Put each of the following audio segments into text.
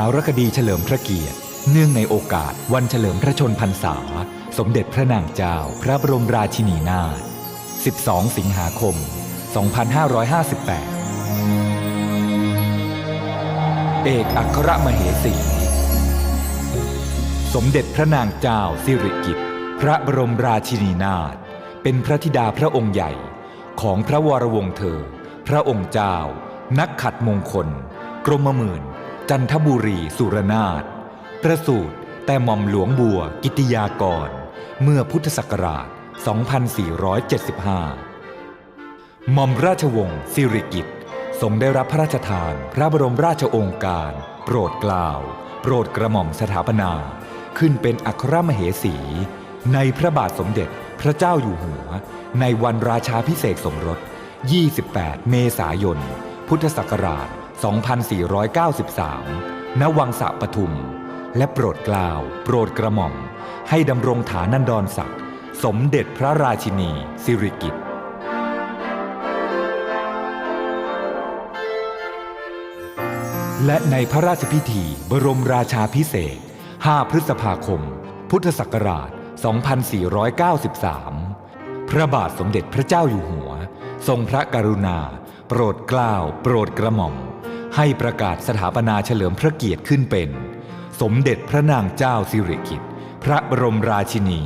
ารคดีเฉลิมพระเกียรติ เนื่องในโอกาสวันเฉลิมพระชนพรรษา สมเด็จพระนางเจ้าพระบรมราชินีนาถ 12 สิงหาคม 2558 เอกอัครมเหสี สมเด็จพระนางเจ้าสิริกิติ์พระบรมราชินีนาถ เป็นพระธิดาพระองค์ใหญ่ของพระวรวงศ์เธอ พระองค์เจ้า นักขัดมงคล กรมหมื่น จันทบุรีสุรนาถประสูติแต่หม่อมหลวงบัวกิติยากร เมื่อพุทธศักราช 2475 หม่อมราชวงศ์สิริกิติ์ทรงได้รับพระราชทาน พระบรมราชโองการ โปรดกล้าว โปรดกระหม่อมสถาปนา ขึ้นเป็นอัครมเหสี ในพระบาทสมเด็จพระเจ้าอยู่หัว ในวันราชาพิเศษสมรส 28 เมษายน พุทธศักราช 2493 ณ วังสะปทุม และโปรดกล้าว โปรดกระหม่อม ให้ดำรงฐานันดรศักดิ์สมเด็จพระราชินี สิริกิติ์และในพระราชพิธีบรมราชาพิเศษ 5 พฤษภาคม พุทธศักราช 2493 พระบาทสมเด็จพระเจ้าอยู่หัว ทรงพระกรุณา โปรดเกล้า โปรดกระหม่อม ให้ประกาศสถาปนาเฉลิมพระเกียรติขึ้นเป็น สมเด็จพระนางเจ้าสิริกิติ์พระบรมราชินี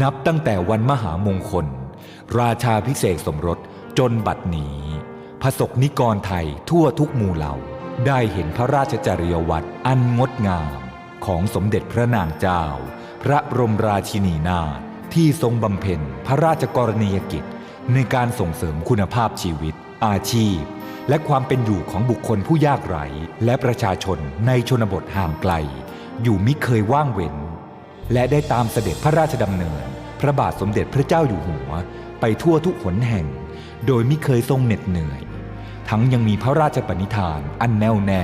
นับตั้งแต่วันมหามงคล ราชาพิเศษสมรสจนบัดนี้พระสกนิกรไทยทั่วทุกหมู่เหล่าได้เห็นพระราชจริยวัตรอันงดงามของสมเด็จพระนางเจ้า พระบรมราชินีนาถที่ทรงบำเพ็ญพระราชกรณียกิจ ในการส่งเสริมคุณภาพชีวิต อาชีพ และความเป็นอยู่ของบุคคลผู้ยากไร้และประชาชนในชนบทห่างไกล อยู่มิเคยว่างเว้น และได้ตามเสด็จพระราชดำเนิน พระบาทสมเด็จพระเจ้าอยู่หัว ไปทั่วทุกหนแห่ง โดยมิเคยทรงเหน็ดเหนื่อย ทั้งยังมีพระราชปณิธานอันแน่วแน่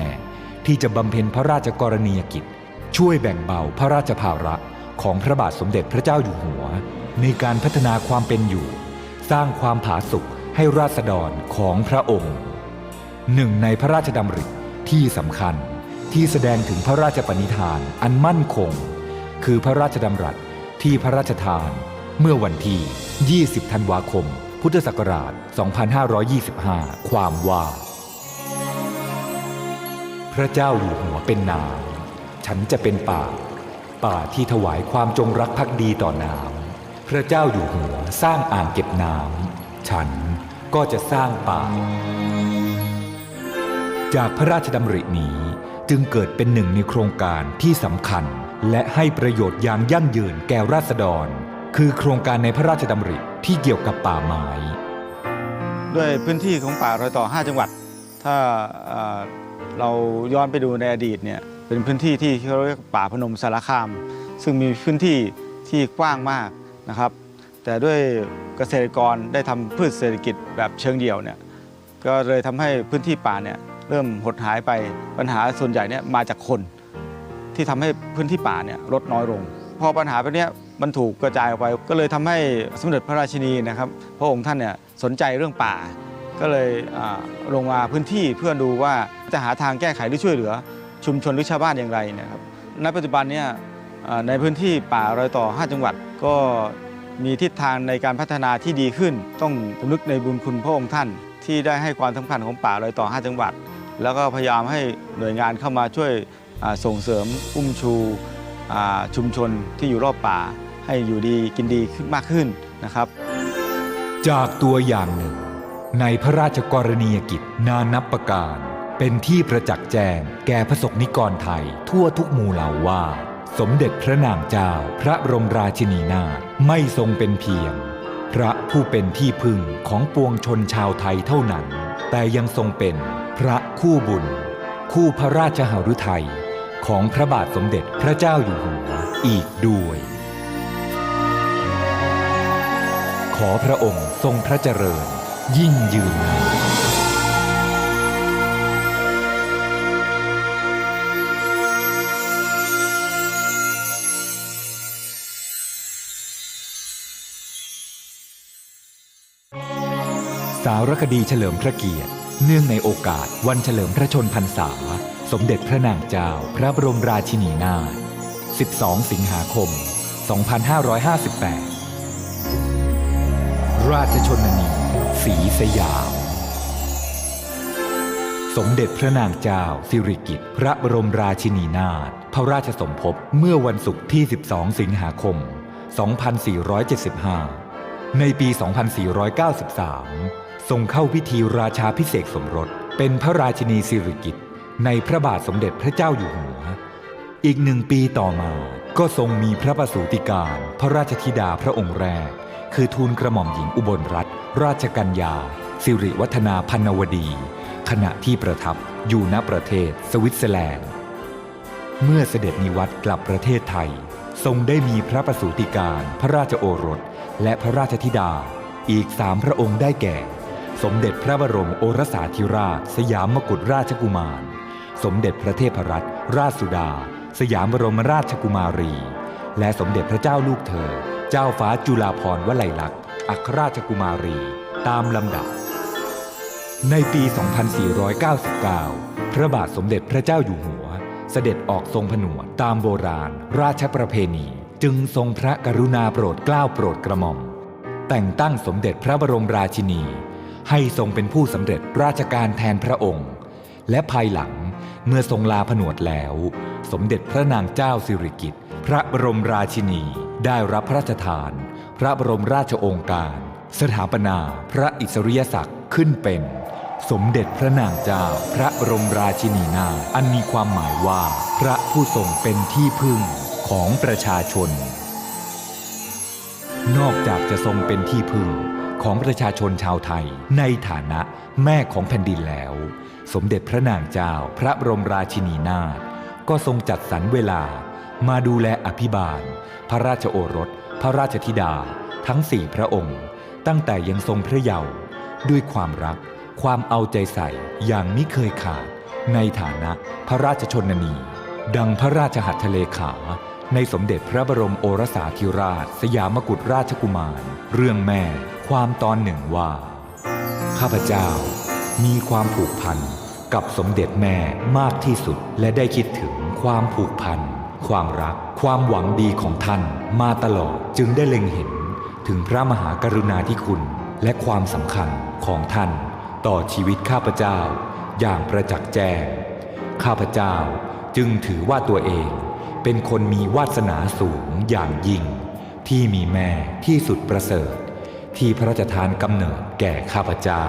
ที่จะบำเพ็ญพระราชกรณียกิจ ช่วยแบ่งเบาพระราชภาระของพระบาทสมเด็จพระเจ้าอยู่หัว ในการพัฒนาความเป็นอยู่ สร้างความผาสุกให้ราษฎรของพระองค์ หนึ่งในพระราชดำริที่สำคัญที่แสดงถึงพระราชปณิธานอันมั่นคง คือพระราชดำรัสที่พระราชทาน เมื่อวันที่ 20 ธันวาคม พุทธศักราช 2525 ความว่า พระเจ้าอยู่หัวเป็นน้ำฉันจะเป็นป่า ป่าที่ถวายความจงรักภักดีต่อน้ำพระเจ้าอยู่หัวสร้างอ่างเก็บน้ำฉันก็จะสร้างป่า จากพระราชดำรินี้จึงเกิดเป็นหนึ่งในโครงการที่สำคัญ และให้ประโยชน์อย่างยั่งยืนแก่ราษฎร คือโครงการในพระราชดำริที่เกี่ยวกับป่าไม้ด้วยพื้นที่ของป่ารอยต่อ 5 จังหวัด ถ้าเอ่อเราย้อนไปดูในอดีตเนี่ยเป็นพื้นที่ที่เขาเรียกป่าพนมสารคาม ซึ่งมีพื้นที่ที่กว้างมากนะครับ แต่ด้วยเกษตรกรได้ทำพืชเศรษฐกิจแบบเชิงเดี่ยวเนี่ยก็เลยทำให้พื้นที่ป่าเนี่ย เริ่มหดหายไปปัญหาส่วนใหญ่เนี่ยมาจากคน ที่ทำให้พื้นที่ป่าเนี่ยลดน้อยลง พอปัญหาพวกเนี้มันถูกกระจายออกไป ก็เลยทำให้สมเด็จพระราชินีนะครับ พระองค์ท่านเนี่ยสนใจเรื่องป่า ก็เลยลงมาพื้นที่เพื่อดูว่าจะหาทางแก้ไขหรือช่วยเหลือ ชุมชนหรือชาวบ้านอย่างไรนะครับณปัจจุบันเนี่ยในพื้นที่ป่ารอยต่อ 5 จังหวัดก็มีทิศทางในการพัฒนาที่ดีขึ้น ต้องสำนึกในบุญคุณพระองค์ท่าน ที่ได้ให้ความสำคัญของป่ารอยต่อ 5 จังหวัด แล้วก็พยายามให้หน่วยงานเข้ามาช่วยส่งเสริมอุ้มชูชุมชนที่อยู่รอบป่า ให้อยู่ดีกินดีขึ้นมากขึ้นนะครับ จากตัวอย่างหนึ่ง ในพระราชกรณียกิจนานับประการ เป็นที่ประจักษ์แจ้งแก่พระสกนิกรไทยทั่วทุกหมู่เหล่าว่า สมเด็จพระนางเจ้าพระบรมราชินีนาถไม่ทรงเป็นเพียง พระผู้เป็นที่พึ่งของปวงชนชาวไทยเท่านั้น แต่ยังทรงเป็น พระคู่บุญ คู่พระราชหฤทัย ของพระบาทสมเด็จพระเจ้าอยู่หัวอีกด้วย ขอพระองค์ทรงพระเจริญ ยิ่งยืนนานสารคดีเฉลิมพระเกียรติ เนื่องในโอกาสวันเฉลิมพระชนพรรษา สมเด็จพระนางเจ้าพระบรมราชินีนาถ 12 สิงหาคม 2558 ราชชนนีศรีสยาม สมเด็จพระนางเจ้าสิริกิติ์พระบรมราชินีนาถพระราชสมภพเมื่อวันศุกร์ที่ 12 สิงหาคม 2475 ในปี 2493 ทรงเข้าพิธีราชาพิเศษสมรส เป็นพระราชินีสิริกิติ์ในพระบาทสมเด็จพระเจ้าอยู่หัว อีกหนึ่งปีต่อมาก็ทรงมีพระประสูติการพระราชธิดาพระองค์แรก คือทูลกระหม่อมหญิงอุบลรัตนราชกัญญา สิริวัฒนาพันวดี ขณะที่ประทับอยู่ณประเทศสวิตเซอร์แลนด์ เมื่อเสด็จนิวัตกลับประเทศไทย ทรงได้มีพระประสูติการพระราชโอรส และพระราชธิดาอีกสามพระองค์ได้แก่ สมเด็จพระบรมโอรสาธิราช สยามมกุฎราชกุมาร สมเด็จพระเทพรัตนราชสุดา สยามบรมราชกุมารี และสมเด็จพระเจ้าลูกเธอ เจ้าฟ้าจุฬาภรณ์วลัยลักษณ์อัครราชกุมารี ตามลำดับ ในปี 2499 พระบาทสมเด็จพระเจ้าอยู่หัว เสด็จออกทรงผนวดตามโบราณ ราชประเพณี จึงทรงพระกรุณาโปรดเกล้าโปรดกระหม่อม แต่งตั้งสมเด็จพระบรมราชินี ให้ทรงเป็นผู้สำเร็จราชการแทนพระองค์ และภายหลังเมื่อทรงลาผนวดแล้ว สมเด็จพระนางเจ้าสิริกิติ์พระบรมราชินีได้รับพระราชทาน พระบรมราชโองการ สถาปนาพระอิสริยศักดิ์ขึ้นเป็น สมเด็จพระนางเจ้า พระบรมราชินีนาอันมีความหมายว่า พระผู้ทรงเป็นที่พึ่งของประชาชน นอกจากจะทรงเป็นที่พึ่ง ของประชาชนชาวไทย ในฐานะแม่ของแผ่นดินแล้ว สมเด็จพระนางเจ้าพระบรมราชินีนาถก็ทรงจัดสรรเวลา มาดูแลอภิบาล พระราชโอรส พระราชธิดา ทั้งสี่พระองค์ ตั้งแต่ยังทรงพระเยาว์ด้วยความรัก ความเอาใจใส่อย่างมิเคยขาด ในฐานะพระราชชนนี ดังพระราชหัตถเลขา ในสมเด็จพระบรมโอรสาธิราช สยามกุฎราชกุมาร เรื่องแม่ ความตอนหนึ่งว่า ข้าพเจ้า มีความผูกพันกับสมเด็จแม่มากที่สุดและได้คิดถึงความผูกพัน ความรัก ความหวังดีของท่าน มาตลอดจึงได้เล็งเห็น ถึงพระมหากรุณาธิคุณ และความสำคัญของท่าน ต่อชีวิตข้าพเจ้า อย่างประจักษ์แจ้ง ข้าพเจ้าจึงถือว่าตัวเอง เป็นคนมีวาสนาสูงอย่างยิ่ง ที่มีแม่ที่สุดประเสริฐ ที่พระราชทานกำเนิดแก่ข้าพเจ้า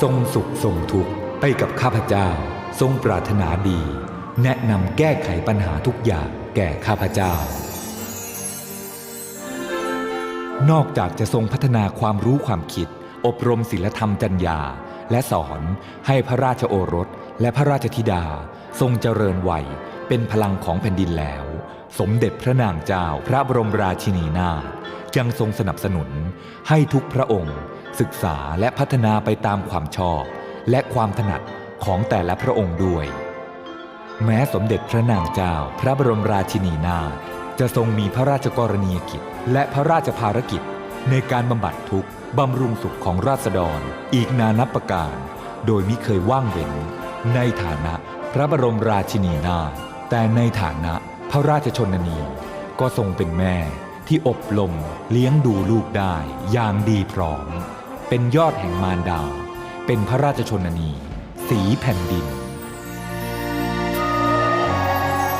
ทรงสุขทรงทุกข์ไปกับข้าพเจ้า ทรงปรารถนาดี แนะนำแก้ไขปัญหาทุกอย่างแก่ข้าพเจ้า นอกจากจะทรงพัฒนาความรู้ความคิด อบรมศีลธรรมจัญญา และสอนให้พระราชโอรสและพระราชธิดา ทรงเจริญวัย เป็นพลังของแผ่นดินแล้ว สมเด็จพระนางเจ้าพระบรมราชินีนาถยังทรงสนับสนุนให้ทุกพระองค์ ศึกษาและพัฒนาไปตามความชอบ และความถนัดของแต่ละพระองค์ด้วย แม้สมเด็จพระนางเจ้าพระบรมราชินีนาถจะทรงมีพระราชกรณียกิจ และพระราชภารกิจ ในการบำบัดทุกข์บำรุงสุขของราษฎร อีกนานับประการ โดยมิเคยว่างเว้น ในฐานะพระบรมราชินีนาถ แต่ในฐานะพระราชชนนีก็ทรงเป็นแม่ที่อบรมเลี้ยงดูลูกได้อย่างดีพร้อม เป็นยอดแห่งมารดา เป็นพระราชชนนี สีแผ่นดิน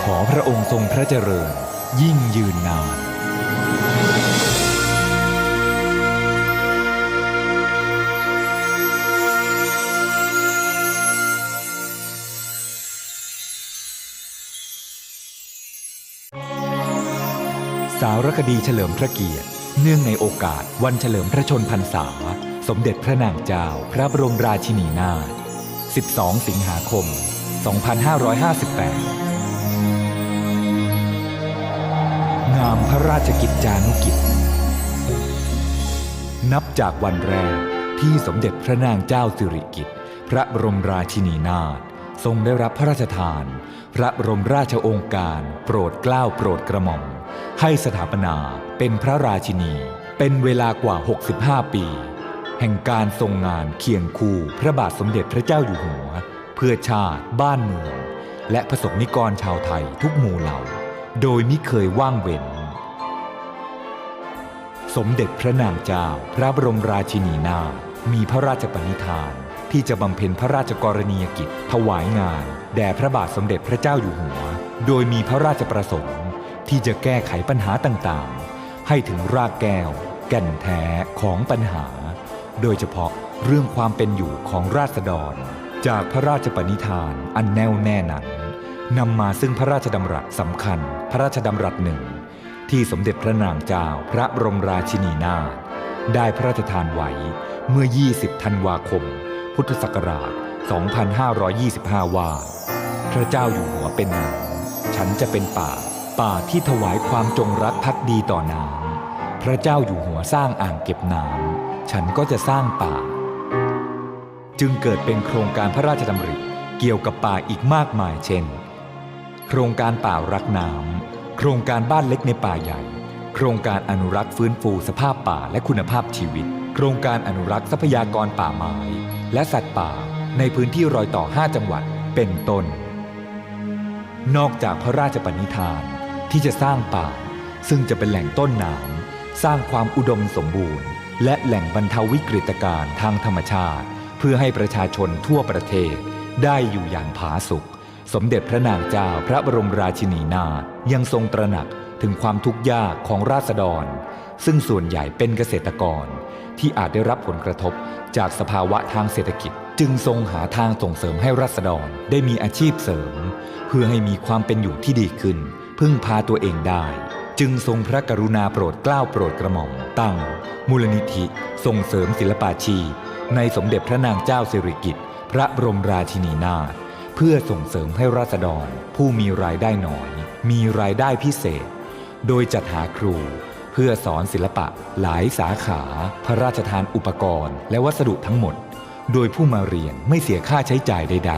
ขอพระองค์ทรงพระเจริญยิ่งยืนนาน สารคดีเฉลิมพระเกียรติ เนื่องในโอกาสวันเฉลิมพระชนพรรษา สมเด็จพระนางเจ้า พระบรมราชินีนาถ 12 สิงหาคม 2558 งามพระราชกิจจานุกิจ นับจากวันแรกที่สมเด็จพระนางเจ้าสิริกิติ์พระบรมราชินีนาถทรงได้รับพระราชทาน พระบรมราชโองการ โปรดเกล้าโปรดกระหม่อม ให้สถาปนาเป็นพระราชินี เป็นเวลากว่า 65 ปี แห่งการทรงงานเคียงคู่พระบาทสมเด็จพระเจ้าอยู่หัว เพื่อชาติบ้านเมือง และประสบนิกรชาวไทยทุกหมู่เหล่า โดยมิเคยว่างเว้น สมเด็จพระนางเจ้าพระบรมราชินีนาถมีพระราชปณิธานที่จะบำเพ็ญพระราชกรณียกิจ ถวายงาน แด่พระบาทสมเด็จพระเจ้าอยู่หัว โดยมีพระราชประสงค์ ที่จะแก้ไขปัญหาต่างๆ ให้ถึงรากแก้ว แก่นแท้ของปัญหา โดยเฉพาะเรื่องความเป็นอยู่ของราษฎร จากพระราชปณิธานอันแน่วแน่นั้นนำมาซึ่งพระราชดำรัสสำคัญ พระราชดำรัสหนึ่ง ที่สมเด็จพระนางเจ้าพระบรมราชินีนาถได้พระราชทานไว้เมื่อ 20 ธันวาคม พุทธศักราช 2525 ว่า พระเจ้าอยู่หัวเป็นน้ำฉันจะเป็นป่า ป่าที่ถวายความจงรักภักดีต่อน้ำพระเจ้าอยู่หัวสร้างอ่างเก็บน้ำฉันก็จะสร้างป่า จึงเกิดเป็นโครงการพระราชดำริเกี่ยวกับป่าอีกมากมายเช่น โครงการป่ารักน้ำโครงการบ้านเล็กในป่าใหญ่ โครงการอนุรักษ์ฟื้นฟูสภาพป่าและคุณภาพชีวิต โครงการอนุรักษ์ทรัพยากรป่าไม้และสัตว์ป่าในพื้นที่รอยต่อ 5 จังหวัดเป็นต้นนอกจากพระราชปณิธาน ที่จะสร้างป่า ซึ่งจะเป็นแหล่งต้นน้ำสร้างความอุดมสมบูรณ์ และแหล่งบรรเทาวิกฤตการณ์ทางธรรมชาติ เพื่อให้ประชาชนทั่วประเทศ ได้อยู่อย่างผาสุกสมเด็จพระนางเจ้าพระบรมราชินีนาถยังทรงตระหนักถึงความทุกข์ยากของราษฎร ซึ่งส่วนใหญ่เป็นเกษตรกร ที่อาจได้รับผลกระทบจากสภาวะทางเศรษฐกิจ จึงทรงหาทางส่งเสริมให้ราษฎรได้มีอาชีพเสริม เพื่อให้มีความเป็นอยู่ที่ดีขึ้น พึ่งพาตัวเองได้ จึงทรงพระกรุณาโปรดเกล้าโปรดกระหม่อม ตั้ง มูลนิธิส่งเสริมศิลปาชีพในสมเด็จพระนางเจ้าสิริกิติ์พระบรมราชินีนาถเพื่อส่งเสริมให้ราษฎร ผู้มีรายได้น้อย มีรายได้พิเศษ โดยจัดหาครู เพื่อสอนศิลปะหลายสาขา พระราชทานอุปกรณ์ และวัสดุทั้งหมด โดยผู้มาเรียนไม่เสียค่าใช้จ่ายใด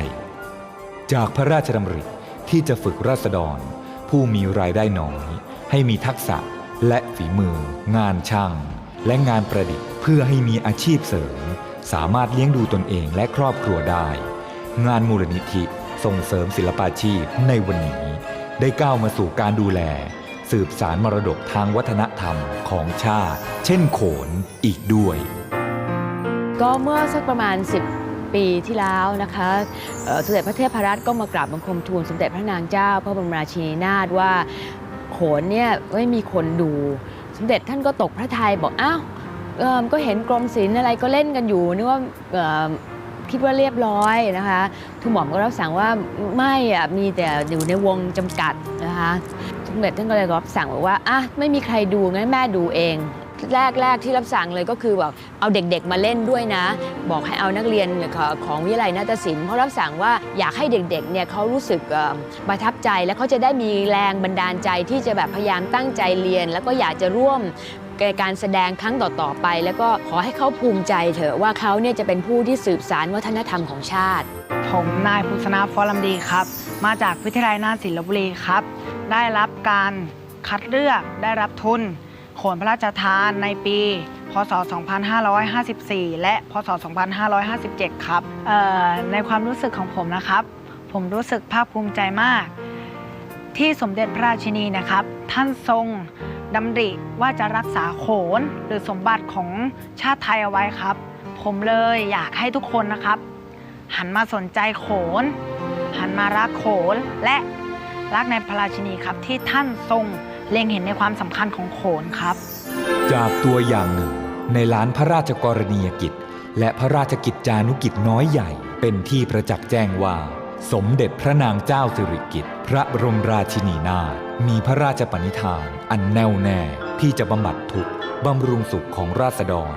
ๆ จากพระราชดำริที่จะฝึกราษฎร ผู้มีรายได้น้อย ให้มีทักษะและฝีมือ งานช่าง และงานประดิษฐ์ เพื่อให้มีอาชีพเสริม สามารถเลี้ยงดูตนเองและครอบครัวได้ งานมูลนิธิส่งเสริมศิลปาชีพในวันนี้ ได้ก้าวมาสู่การดูแล สืบสารมรดกทางวัฒนธรรมของชาติ เช่นโขนอีกด้วย ก็เมื่อสักประมาณ10 ปีที่แล้วนะคะสมเด็จพระเทพรัตน์ก็มากราบบังคมทูลสมเด็จพระนางเจ้า พระบรมราชินีนาถว่าโขนเนี่ยไม่มีคนดู สมเด็จท่านก็ตกพระทัยบอกอ้าวก็เห็นกรมศิลป์อะไรก็เล่นกันอยู่นึกว่าเอิ่มคิดว่าเรียบร้อยนะคะทุกหม่อมก็รับสั่งว่าไม่อะมีแต่อยู่ในวงจำกัดนะคะสมเด็จท่านก็เลยรับสั่งบอกว่าอะไม่มีใครดูงั้นแม่ดูเอง แรกแรกที่รับสั่งเลยก็คือแบบเอาเด็กๆมาเล่นด้วยนะ บอกให้เอานักเรียนของวิทยาลัยนาฏศิลป์เพราะรับสั่งว่าอยากให้เด็กๆเนี่ยเขารู้สึกประทับใจและเขาจะได้มีแรงบันดาลใจที่จะแบบพยายามตั้งใจเรียน แล้วก็อยากจะร่วมการแสดงครั้งต่อๆไป แล้วก็ขอให้เขาภูมิใจเถอะว่าเขาเนี่ยจะเป็นผู้ที่สืบสารวัฒนธรรมของชาติ ผมนายพุทธนาฟอลัมดีครับ มาจากวิทยาลัยนาฏศิลปบุรีครับ ได้รับการคัดเลือกได้รับทุน ขนพระราชทานในปี พศ 2554 และ พศ 2557 ครับในความรู้สึกของผมนะครับ ผมรู้สึกภาคภูมิใจมาก ที่สมเด็จพระราชินีนะครับ ท่านทรงดำริว่าจะรักษาโขนหรือสมบัติของชาติไทยเอาไว้ครับ ผมเลยอยากให้ทุกคนนะครับ หันมาสนใจโขน หันมารักโขนและรักในพระราชินีครับที่ท่านทรง เล็งเห็นในความสำคัญของโขนครับ จากตัวอย่างหนึ่ง ในล้านพระราชกรณียกิจ และพระราชกิจจานุกิจน้อยใหญ่ เป็นที่ประจักษ์แจ้งว่า สมเด็จพระนางเจ้าสิริกิติ์พระบรมราชินีนาถมีพระราชปณิธาน อันแน่วแน่ที่จะบำบัดทุกข์บำรุงสุขของราษฎร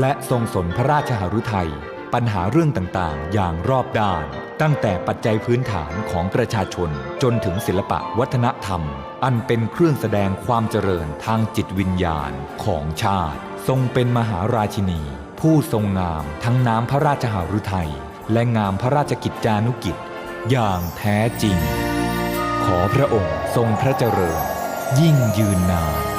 และทรงสนพระราชหฤทัย ปัญหาเรื่องต่างๆ อย่างรอบด้าน ตั้งแต่ปัจจัยพื้นฐานของประชาชน จนถึงศิลปะวัฒนธรรม อันเป็นเครื่องแสดงความเจริญทางจิตวิญญาณของชาติ ทรงเป็นมหาราชินี ผู้ทรงงามทั้งน้ำพระราชหฤทัยและงามพระราชกิจจานุกิจ อย่างแท้จริง ขอพระองค์ทรงพระเจริญ ยิ่งยืนนาน